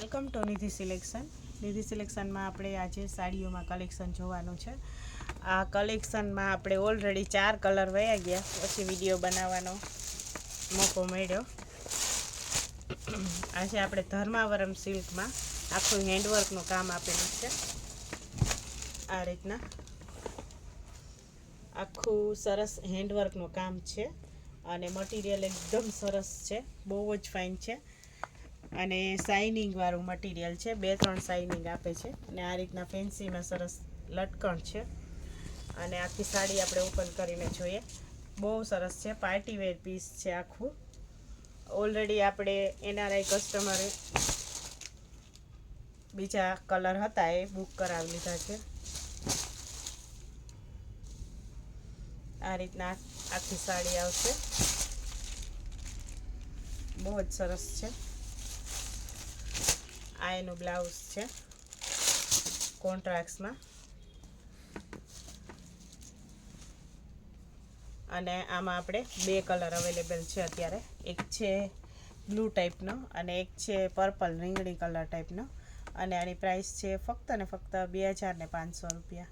Welcome to Nidhi selection. નિધિ સિલેક્શનમાં આપણે આજે સાડીઓમાં કલેક્શન જોવાનું છે. આ કલેક્શનમાં આપણે ઓલરેડી ચાર કલર વયા ગયા. પછી વીડિયો બનાવવાનો મોકો મળ્યો. આજે આપણે ધર્માવરમ સિલ્કમાં આખું હેન્ડવર્કનું કામ આપેલું છે. આ રીતના. આખું સરસ હેન્ડવર્કનું કામ છે. અને મટીરિયલ એકદમ સરસ છે. બહુ જ ફાઇન છે. અને સાઇનિંગવાળું મટીરિયલ છે. બે, ત્રણ શાઇનિંગ આપે છે. અને આ રીતના ફેન્સીમાં સરસ લટકણ છે. અને આખી સાડી આપણે ઓપન કરીને જોઈએ. બહુ સરસ છે. પાર્ટી વેર પીસ છે આખું. ઓલરેડી આપણે એનઆરઆઈ કસ્ટમરે બીજા કલર હતા એ બુક કરાવી લીધા છે. આ રીતના આખી સાડી આવશે. બહુ જ સરસ છે. આ એનું બ્લાઉઝ છે કોન્ટ્રાક્ટ્સમાં અને આમાં આપણે બે કલર અવેલેબલ છે અત્યારે. એક છે બ્લુ ટાઈપનો અને એક છે પર્પલ રીંગણી કલર ટાઈપનો. અને આની પ્રાઇસ છે ફક્ત ને ફક્ત બે હજાર પાંચસો રૂપિયા.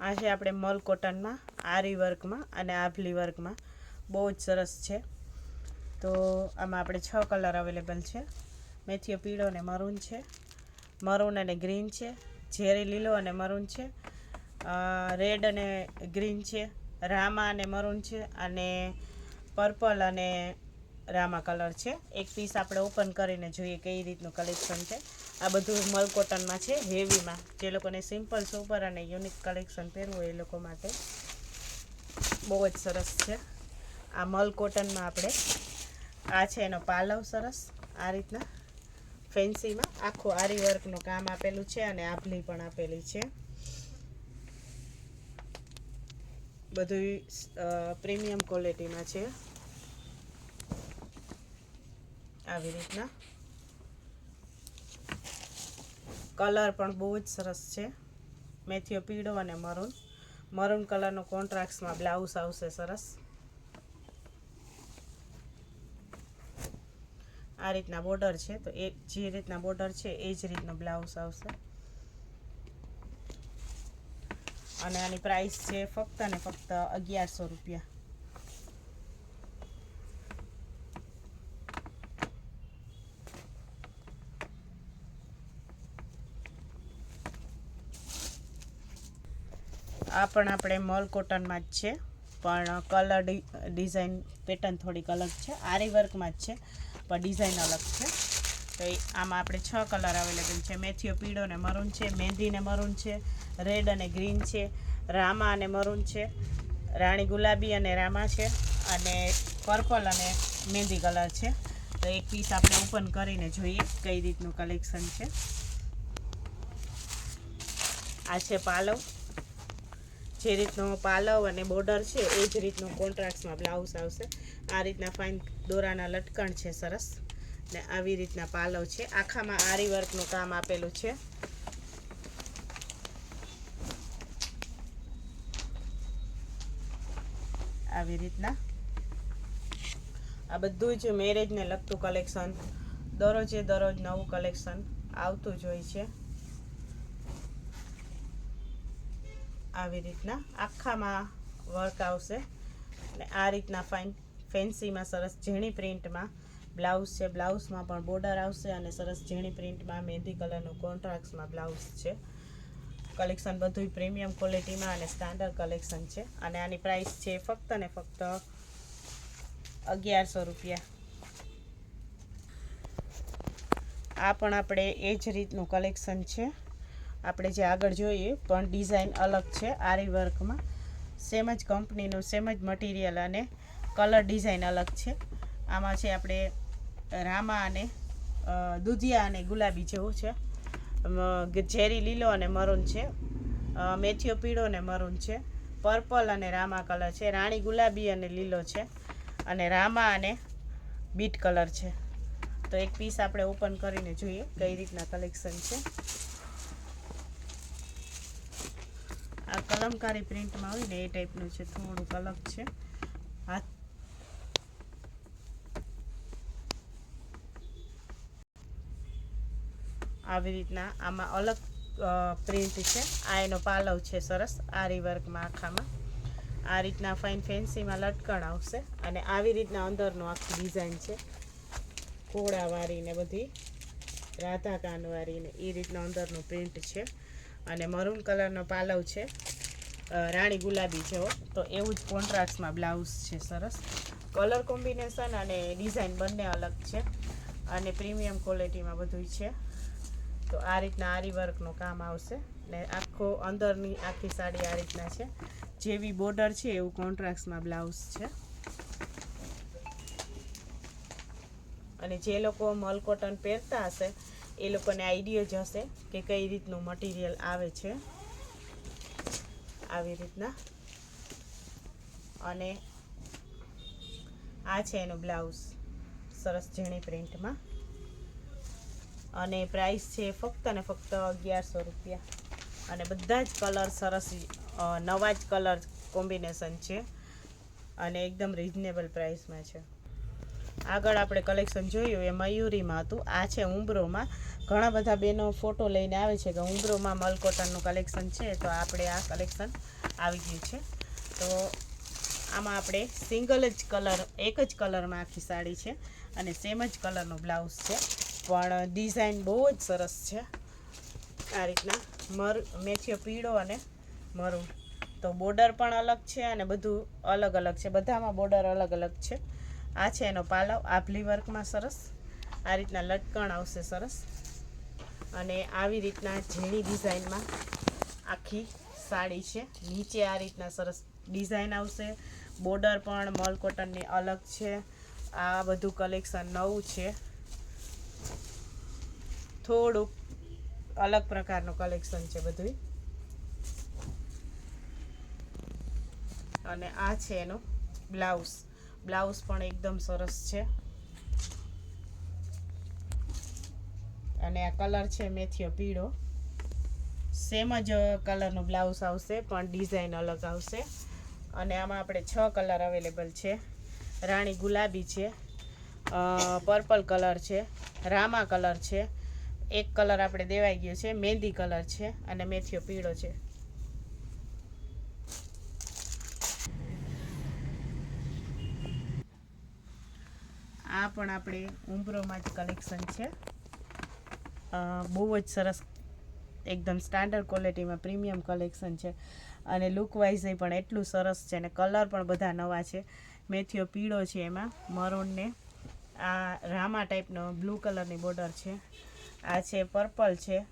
આ છે આપણે મલ કોટનમાં, આરી વર્કમાં અને આભલી વર્કમાં. બહુ જ સરસ છે. તો આમાં આપણે છ કલર અવેલેબલ છે. મેથીઓ પીળો અને મરૂન છે. મરૂન અને ગ્રીન છે. ઝેરી લીલો અને મરૂન છે. રેડ અને ગ્રીન છે. રામા અને મરૂન છે અને પર્પલ અને રામા કલર છે. એક પીસ આપણે ઓપન કરીને જોઈએ કઈ રીતનું કલેક્શન છે. આ બધું મલ કોટનમાં છે, હેવીમાં. જે લોકોને સિમ્પલ, સુપર અને યુનિક કલેક્શન પહેરવું એ લોકો માટે બહુ જ સરસ છે. આ મલ કોટનમાં આપણે આ છે એનો પાલવ સરસ. આ રીતના ફેન્સીમાં. આખું આરી વર્કનું કામ આપેલું છે અને આભલી પણ આપેલી છે. બધું પ્રીમિયમ ક્વોલિટીમાં છે. આવી રીતના. કલર પણ બહુ જ સરસ છે. મેથીઓ પીળો અને મરૂન. મરૂન કલરનો કોન્ટ્રાક્ટ્સમાં બ્લાઉઝ આવશે સરસ. આ રીતના બોર્ડર છે, તો એ જે રીતના બોર્ડર છે, એ જ રીતનો બ્લાઉઝ આવશે. અને આની પ્રાઇસ છે ફક્ત ને ફક્ત અગિયારસો રૂપિયા. આ પણ આપણે મલ કોટનમાં જ છે, પણ કલર ડિઝાઇન પેટર્ન થોડીક અલગ છે. આરી વર્કમાં જ છે. પણ ડિઝાઇન અલગ છે. તો આમાં આપણે છ કલર અવેલેબલ છે. મેથીઓ પીળો ને મરૂન છે મહેંદી ને મરૂન છે રેડ અને ગ્રીન છે, રામા અને મરૂન છે, રાણી ગુલાબી અને રામા છે, અને પર્પલ અને મહેંદી કલર છે. તો એક પીસ આપણે ઓપન કરીને જોઈએ કઈ રીતનું કલેક્શન છે. આ છે પાલવ. જે રીતનો પાલવ અને બોર્ડર છે, એ જ રીતનું કોન્ટ્રાક્ટમાં બ્લાઉઝ આવશે. આ રીતના ફાઇન દોરાના લટકણ છે સરસ. ને આવી રીતના પાલવ છે. આખામાં આરી વર્કનું કામ આપેલું છે. આવી રીતના. આ બધું જ મેરેજને લગતું કલેક્શન દરરોજે દરરોજ નવું કલેક્શન આવતું જ હોય છે. આવી રીતના આખામાં વર્ક આવશે. અને આ રીતના ફાઇન ફેન્સીમાં સરસ ઝીણી પ્રિન્ટમાં બ્લાઉઝ છે બ્લાઉઝમાં પણ બોર્ડર આવશે અને સરસ ઝીણી પ્રિન્ટમાં મહેંદી કલરનું કોન્ટ્રાક્ટમાં બ્લાઉઝ છે. કલેક્શન બધું પ્રીમિયમ ક્વોલિટીમાં અને સ્ટાન્ડર્ડ કલેક્શન છે. અને આની પ્રાઇસ છે ફક્ત ને ફક્ત અગિયારસો રૂપિયા. આ પણ આપણે એ જ રીતનું કલેક્શન છે. આપણે જે આગળ જોઈએ, પણ ડિઝાઇન અલગ છે આરી વર્કમાં સેમ જ કંપનીનું સેમ જ મટીરિયલ અને કલર ડિઝાઇન અલગ છે. આમાં છે આપણે રામા અને દુધિયા અને ગુલાબી જેવું છે. ઝેરી લીલો અને મરૂન છે. મેથીઓ પીળો અને મરૂન છે. પર્પલ અને રામા કલર છે. રાણી ગુલાબી અને લીલો છે. અને રામા અને બીટ કલર છે. તો એક પીસ આપણે ઓપન કરીને જોઈએ કઈ રીતના કલેક્શન છે. આ કલમકારી પ્રિન્ટમાં હોય ને એ ટાઈપનું છે. થોડુંક અલગ છે. આવી રીતના આમાં અલગ પ્રિન્ટ છે. આ એનો પાલવ છે સરસ આરી વર્કમાં આખામાં. આ રીતના ફાઇન ફેન્સીમાં લટકણ આવશે અને આવી રીતના અંદરનો આખી ડિઝાઇન છે. ઘોડાવાળી વાળીને બધી, રાધા કાનવાળી ને એ રીતના અંદરનું પ્રિન્ટ છે. અને મરૂન કલરનો પાલવ છે. રાણી ગુલાબી જેવો. તો એવું જ કોન્ટ્રાસ્ટમાં બ્લાઉઝ છે સરસ. કલર કોમ્બિનેશન અને ડિઝાઇન બંને અલગ છે. અને પ્રીમિયમ ક્વોલિટીમાં બધું છે. તો આ રીતના આરી વર્કનું કામ આવશે ને આખો અંદરની આખી સાડી આ રીતના છે. જેવી બોર્ડર છે એવું કોન્ટ્રાક્ટમાં બ્લાઉઝ છે. અને જે લોકો મલ કોટન પહેરતા હશે, એ લોકોને આઈડિયા જ હશે કે કઈ રીતનું મટીરિયલ આવે છે. આવી રીતના. અને આ છે એનું બ્લાઉઝ સરસ ઝીણી પ્રિન્ટમાં અને પ્રાઇસ છે ફક્ત ને ફક્ત અગિયારસો રૂપિયા. અને બધા જ કલર સરસ નવા જ કલર કોમ્બિનેશન છે. અને એકદમ રિઝનેબલ પ્રાઇસમાં છે. આગળ આપણે કલેક્શન જોયું એ મયુરીમાં હતું. આ છે ઉંબરોમાં. ઘણા બધા બેનો ફોટો લઈને આવે છે કે ઉંબરોમાં મલકોટનનું કલેક્શન છે, તો આપણે આ કલેક્શન આવી ગયું છે. તો આમાં આપણે સિંગલ જ કલર એક જ કલરમાં આખી સાડી છે અને સેમ જ કલરનો બ્લાઉઝ છે. પણ ડિઝાઇન બહુ જ સરસ છે. આ રીતના મર, મેથીઓ પીળો અને મરૂન તો બોર્ડર પણ અલગ છે અને બધું અલગ અલગ છે. બધામાં બોર્ડર અલગ અલગ છે. આ છે એનો પાલવ. આભલી વર્કમાં સરસ. આ રીતના લટકણ આવશે સરસ. અને આવી રીતના ઝીણી ડિઝાઇનમાં આખી સાડી છે. નીચે આ રીતના સરસ ડિઝાઇન આવશે. બોર્ડર પણ મલ કોટનની અલગ છે. આ બધું કલેક્શન નવું છે. થોડુંક અલગ પ્રકારનું કલેક્શન છે બધું અને આ છે એનો બ્લાઉઝ. બ્લાઉઝ પણ એકદમ સરસ છે. અને આ કલર છે મેથીયો પીળો. સેમ જ કલરનો બ્લાઉઝ આવશે, પણ ડિઝાઇન અલગ આવશે. અને આમાં આપણે છ કલર અવેલેબલ છે. રાણી ગુલાબી છે પર્પલ કલર છે, રામા કલર છે એક કલર આપણે દેવાઈ ગયો છે મહેંદી કલર છે અને મેથીઓ પીળો છે. આ પણ આપણે ઉંબરોમાં જ કલેક્શન છે. બહુ જ સરસ એકદમ સ્ટાન્ડર્ડ ક્વોલિટીમાં પ્રીમિયમ કલેક્શન છે. અને લુકવાઇઝે પણ એટલું સરસ છે અને કલર પણ બધા નવા છે. મેથીઓ પીળો છે એમાં, મરૂનને. આ રામા ટાઈપનો બ્લુ કલરની બોર્ડર છે. આ છે, પર્પલ છે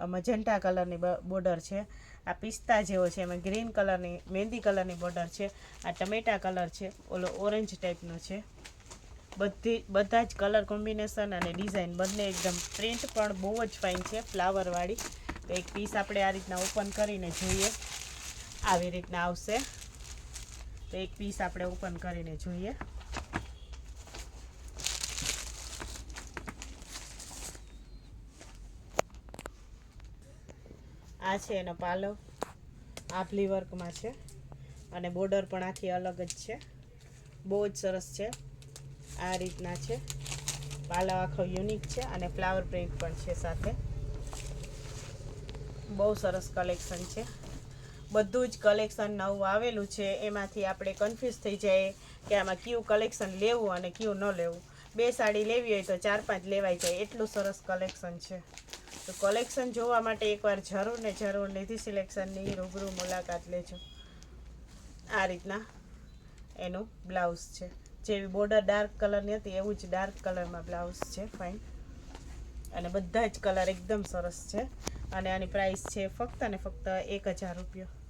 મજંટા કલરની બોર્ડર છે, આ પિસ્તા જેવો છે, એમાં ગ્રીન કલરની મહેંદી કલરની બોર્ડર છે, આ ટમેટા કલર છે, ઓલો ઓરેન્જ ટાઈપનો છે. બધી, બધા જ કલર કોમ્બિનેશન અને ડિઝાઇન બંને એકદમ પ્રિન્ટ પણ બહુ જ ફાઇન છે, ફ્લાવરવાળી. તો એક પીસ આપણે આ રીતના ઓપન કરીને જોઈએ. આવી રીતના આવશે. તો એક પીસ આપણે ઓપન કરીને જોઈએ. આ છે એનો પાલવ. આભલી વર્કમાં છે. અને બોર્ડર પણ આખી અલગ જ છે. બહુ જ સરસ છે. આ રીતના છે. પાલવ આખો યુનિક છે અને ફ્લાવર પ્રિન્ટ પણ છે સાથે. બહુ સરસ કલેક્શન છે. બધું જ કલેક્શન નવું આવેલું છે. એમાંથી આપણે કન્ફ્યુઝ થઈ જાય કે આમાં કયું કલેક્શન લેવું અને કયું ન લેવું. બે સાડી લેવી હોય તો ચાર પાંચ લેવાઈ જાય. એટલું સરસ કલેક્શન છે. તો કલેક્શન જોવા માટે એકવાર જરૂર ને જરૂર નિધિ સિલેક્શનની રૂબરૂ મુલાકાત લેજો. આ રીતના એનું બ્લાઉઝ છે. જેવી બોર્ડર ડાર્ક કલરની હતી, એવું જ ડાર્ક કલરમાં બ્લાઉઝ છે ફાઇન અને બધા જ કલર એકદમ સરસ છે. અને આની પ્રાઇસ છે ફક્ત અને ફક્ત એક હજાર રૂપિયા.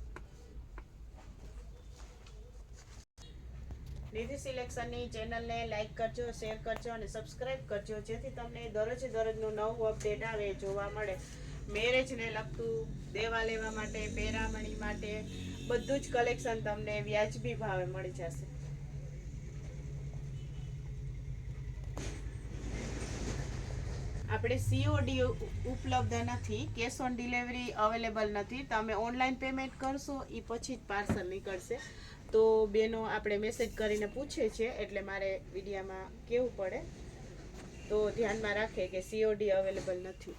નિધિ સિલેક્શનની. ચેનલને લાઇક કરજો, શેર કરજો અને સબસ્ક્રાઇબ કરજો, જેથી તમને દરરોજે દરરોજનું નવું અપડેટ આવે, જોવા મળે. મેરેજને લગતું દેવા લેવા માટે, પેરામણી માટે બધું જ કલેક્શન તમને વ્યાજબી ભાવે મળી જશે. આપણે સીઓડી ઉપલબ્ધ નથી, કેશ ઓન ડિલિવરી અવેલેબલ નથી. તમે ઓનલાઈન પેમેન્ટ કરશો એ પછી જ પાર્સલ નીકળશે. તો બેનો આપણે મેસેજ કરીને પૂછે છે, એટલે મારે વિડીયામાં કેવું પડે? તો ધ્યાનમાં રાખે કે સીઓડી અવેલેબલ નથી.